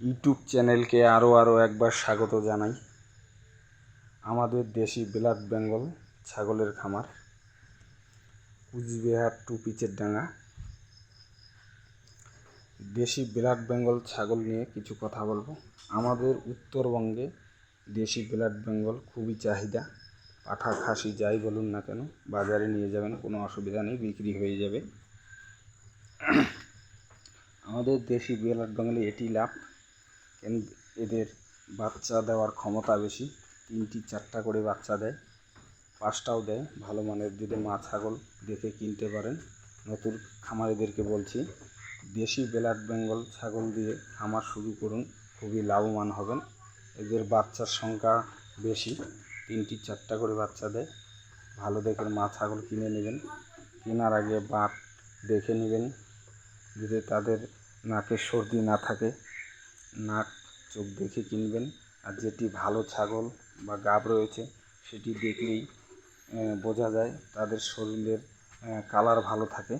YouTube চ্যানেলকে আরও আরও একবার স্বাগত জানাই। আমাদের দেশি ব্ল্যাক বেঙ্গল ছাগলের খামার, কুচবিহার টু পিচের ডাঙ্গা। দেশি ব্ল্যাক বেঙ্গল ছাগল নিয়ে কিছু কথা বলব। আমাদের উত্তরবঙ্গে দেশি ব্ল্যাক বেঙ্গল খুবই চাহিদা। পাঠা খাসি যাই বলুন না কেন, বাজারে নিয়ে যাবেন, কোনো অসুবিধা নেই, বিক্রি হয়ে যাবে। আমাদের দেশি ব্ল্যাক বেঙ্গলে এটি লাভ। এদের বাচ্চা দেওয়ার ক্ষমতা বেশি। তিনটি, চারটা করে বাচ্চা দেয়। পাঁচটাও দেয়। ভালো মানের যদি মা ছাগল দেখে কিনতে পারেন। নতুন খামারিদেরকে বলছি। দেশি ব্ল্যাক বেঙ্গল ছাগল দিয়ে খামার শুরু করুন। খুবই লাভবান হবেন। এদের বাচ্চার সংখ্যা বেশি। তিনটি, চারটা করে বাচ্চা দেয়। ভালো দেখে মা ছাগল কিনে নেবেন। কেনার আগে বাট দেখে নেবেন। যদি তাদের নাকে সর্দি না থাকে নাক, চোখ দেখে কিনবেন। আর যেটি ভালো ছাগল বা গাব রয়েছে, সেটি দেখলেই বোঝা যায় তাদের শরীরের কালার ভালো থাকে।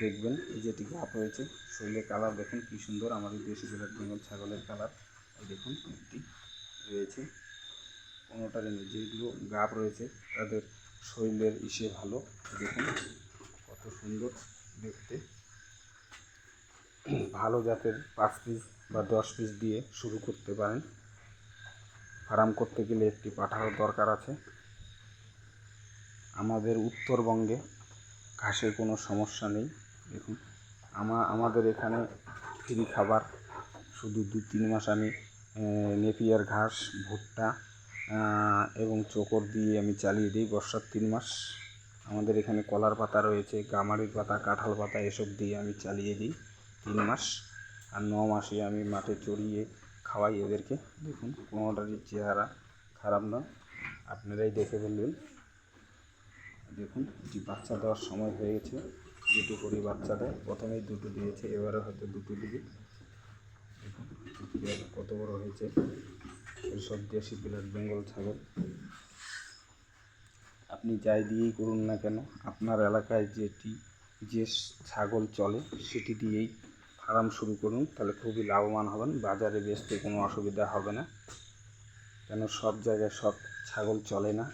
দেখবেন যেটি গাব রয়েছে, শরীরের কালার দেখুন কি সুন্দর। আমাদের দেশি ব্ল্যাক বেঙ্গল ছাগলের কালার দেখুন একটি রয়েছে। কোনোটার যেগুলো গাব রয়েছে, তাদের শরীরের ইসে ভালো। দেখুন, কত সুন্দর দেখতে। ভালো জাতের পাঁচ পিস বা দশ পিস দিয়ে শুরু করতে পারেন। ফার্ম করতে গেলে একটি পাঠারও দরকার আছে। আমাদের উত্তরবঙ্গে ঘাসের কোনো সমস্যা নেই। দেখুন, আমা আমাদের এখানে ফ্রি খাবার, শুধু দু তিন মাস আমি নেপিয়ার ঘাস, ভুট্টা এবং চোকর দিয়ে আমি চালিয়ে দিই বর্ষার তিন মাস। আমাদের এখানে কলার পাতা রয়েছে, গামারির পাতা, কাঁঠাল পাতা, এসব দিয়ে আমি চালিয়ে দিই তিন মাস। আর ন মাসে আমি মাঠে চড়িয়ে খাওয়াই এদেরকে। দেখুন কোনোটারই চেহারা খারাপ না। আপনারাই দেখে বলবেন দেখুন এটি বাচ্চা দেওয়ার সময় হয়ে গেছে। দুটো করে বাচ্চা দেয়। প্রথমেই দুটো দিয়েছে, এবারে হয়তো দুটো দিবে। কত বড় হয়েছে। এইসব দেশি ব্ল্যাক বেঙ্গল ছাগল। আপনি যাই দিয়েই করুন না কেন, আপনার এলাকায় যেটি, যে ছাগল চলে, সেটি দিয়েই ফার্ম শুরু করুন, তাহলে খুবই লাভবান হবেন। বাজারে বেচতে কোনো অসুবিধা হবে না। কেন সব জায়গায় সব ছাগল চলে না।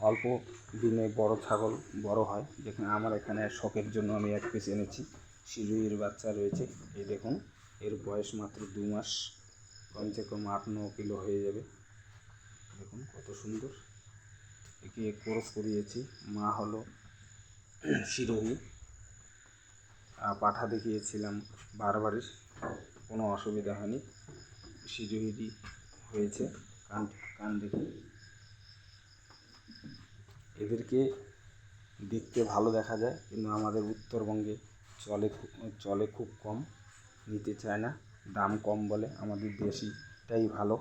অল্প দিনে বড় ছাগল বড় হয়। যেখানে আমার এখানে শখের জন্য আমি এক পিস এনেছি। শিরুইয়ের বাচ্চা রয়েছে। এই দেখুন, এর বয়স মাত্র দু মাস। কমসে কম আট, ন কিলো হয়ে যাবে। দেখুন, কত সুন্দর। একে কোরস করিয়েছি। মা হলো শিরোহী। পাঠা দেখিয়েছিলাম বারবারই কোনো অসুবিধা হয়নি। শিরোহিরই হয়েছে কান কান দেখুন এদেরকে দেখতে ভালো দেখা যায়, কিন্তু আমাদের উত্তরবঙ্গে চলে চলে খুব কম, নিতে চায় না। দাম কম বলে আমাদের দেশিটাই ভালো।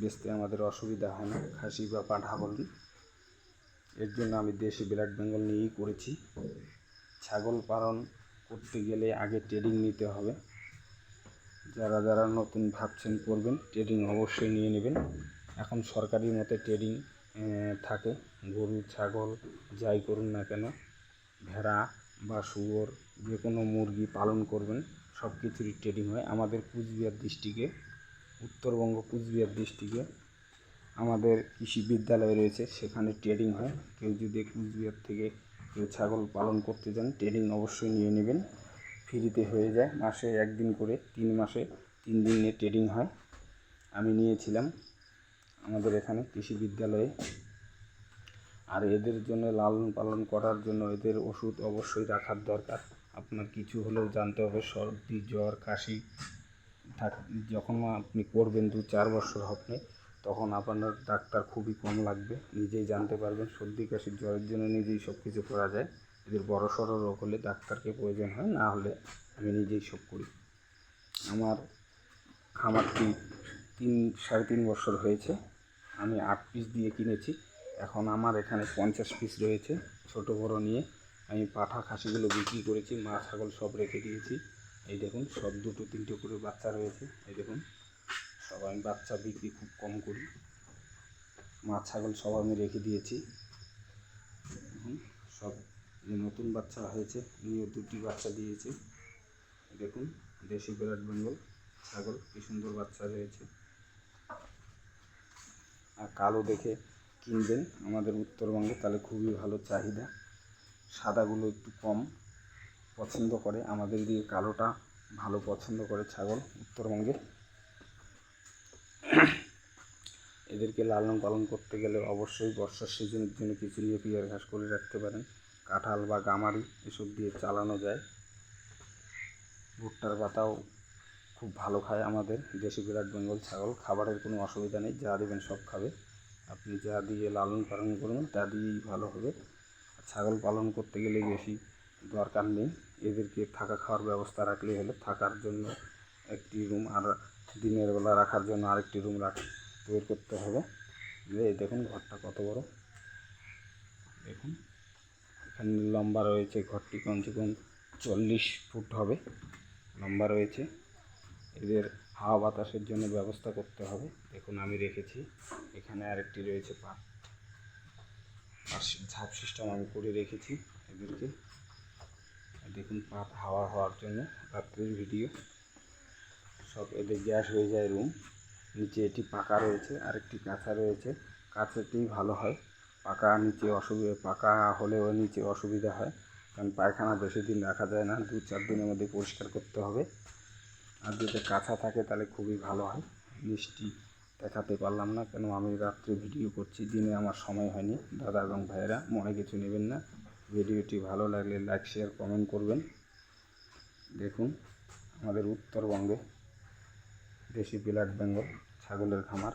বেচতে আমাদের অসুবিধা হয় না, খাসি বা পাঠা বলুন। এর জন্য আমি দেশি ব্ল্যাক বেঙ্গল নিয়েই করেছি। ছাগল পালন করতে গেলে আগে ট্রেনিং নিতে হবে। যারা যারা নতুন ভাবছেন করবেন ট্রেনিং অবশ্যই নিয়ে নেবেন। এখন সরকারি মতে ট্রেনিং থাকে। গরু, ছাগল, যাই করুন না কেন, ভেড়া বা শুয়োর যে কোনো মুরগি পালন করবেন সব কিছুরই ট্রেনিং হয়। আমাদের কুচবিহার ডিস্ট্রিক্টে উত্তরবঙ্গ কুচবিহার ডিস্ট্রিক্টে আমাদের কৃষি বিদ্যালয় রয়েছে, সেখানে ট্রেনিং হয়। কেউ যদি কুচবিহার থেকে কেউ ছাগল পালন করতে চান ট্রেনিং অবশ্যই নিয়ে নেবেন। ফ্রিতে হয়ে যায়, মাসে একদিন করে, তিন মাসে তিন দিনে ট্রেনিং হয়। আমি নিয়েছিলাম আমাদের এখানে কৃষি বিদ্যালয়ে। আর এদের জন্য লালন পালন করার জন্য এদের ওষুধ অবশ্যই রাখার দরকার। আপনার কিছু হলেও জানতে হবে, সর্দি, জ্বর, কাশি, থাক যখন আপনি করবেন দু চার বছর হবে তখন আপনার ডাক্তার খুবই কম লাগবে। নিজেই জানতে পারবেন, সর্দি, কাশি, জ্বরের জন্য নিজেই সব কিছু করা যায়। এদের বড় সড়ো রোগ হলে ডাক্তারকে প্রয়োজন হয়, না হলে আমি নিজেই সব করি। আমার খামারটি তিন সাড়ে তিন বছর হয়েছে। আমি আট পিস দিয়ে কিনেছি। এখন আমার এখানে পঞ্চাশ পিস রয়েছে, ছোট বড় নিয়ে। আমি পাঠা খাসিগুলো বিক্রি করেছি, মা ছাগল সব রেখে দিয়েছি। এই দেখুন, সব দুটো, তিনটে করে বাচ্চা রয়েছে। এই দেখুন। সব আমি বাচ্চা বিক্রি খুব কম করি। মা, ছাগল সব আমি রেখে দিয়েছি। সব যে নতুন বাচ্চা হয়েছে, নিয়ে দুটি বাচ্চা দিয়েছে। দেখুন, দেশি ব্লাড বেঙ্গল, ছাগল কি সুন্দর বাচ্চা রয়েছে। আর কালো দেখে কিনবেন আমাদের উত্তরবঙ্গে, তাহলে খুবই ভালো চাহিদা। সাদাগুলো একটু কম পছন্দ করে। আমাদের দিকে কালোটা ভালো পছন্দ করে ছাগল উত্তরবঙ্গে। এদেরকে লালন পালন করতে গেলে অবশ্যই বর্ষার সিজনের জন্য কিছু নিয়ে পিয়ার ঘাস করে রাখতে পারেন। কাঁঠাল বা গামারি এসব দিয়ে চালানো যায়। ভুট্টার পাতাও খুব ভালো খায় আমাদের। দেশি বিরাট বেঙ্গল ছাগল, খাবারের কোনো অসুবিধা নেই, যা দেবেন সব খাবে। আপনি যা দিয়ে লালন পালন করবেন, তা দিয়েই ভালো হবে। ছাগল পালন করতে গেলে বেশি দরকার নেই। এদেরকে থাকা খাওয়ার ব্যবস্থা রাখলেই হলো থাকার জন্য একটি রুম আর দিনের বেলা রাখার জন্য আরেকটি রুম রাখ, তৈরি করতে হবে। এই দেখুন, ঘরটা কত বড়। দেখুন, এখানে লম্বা রয়েছে, ঘরটি কমসে কম চল্লিশ ফুট হবে, লম্বা রয়েছে। এদের হাওয়া বাতাসের জন্য ব্যবস্থা করতে হবে। দেখুন, আমি রেখেছি। এখানে আরেকটি রয়েছে পাট। আর ঝাপ সিস্টেম আমি করে রেখেছি এদেরকে। দেখুন, পাট হাওয়া হওয়ার জন্য, রাত্রির ভিডিও সব এদের গ্যাস হয়ে যায় রুম নিচে এটি পাকা রয়েছে, আরেকটি কাঁচা রয়েছে। কাঁচাতেই ভালো হয়। পাকা নিচে অসুবিধা পাকা হলেও নিচে অসুবিধা হয়। কারণ পায়খানা বেশি দিন রাখা যায় না, দু চার দিনের মধ্যে পরিষ্কার করতে হবে। আর যদি কাঁচা থাকে তাহলে খুবই ভালো হয়। মিষ্টি দেখাতে পারলাম না, কেন আমি রাত্রে ভিডিও করছি, দিনে আমার সময় হয়নি। দাদা এবং ভাইয়েরা মনে কিছু নেবেন না। ভিডিওটি ভালো লাগলে লাইক শেয়ার কমেন্ট করবেন। দেখুন আমাদের উত্তরবঙ্গে দেশি ব্ল্যাক বেঙ্গল ছাগলের খামার।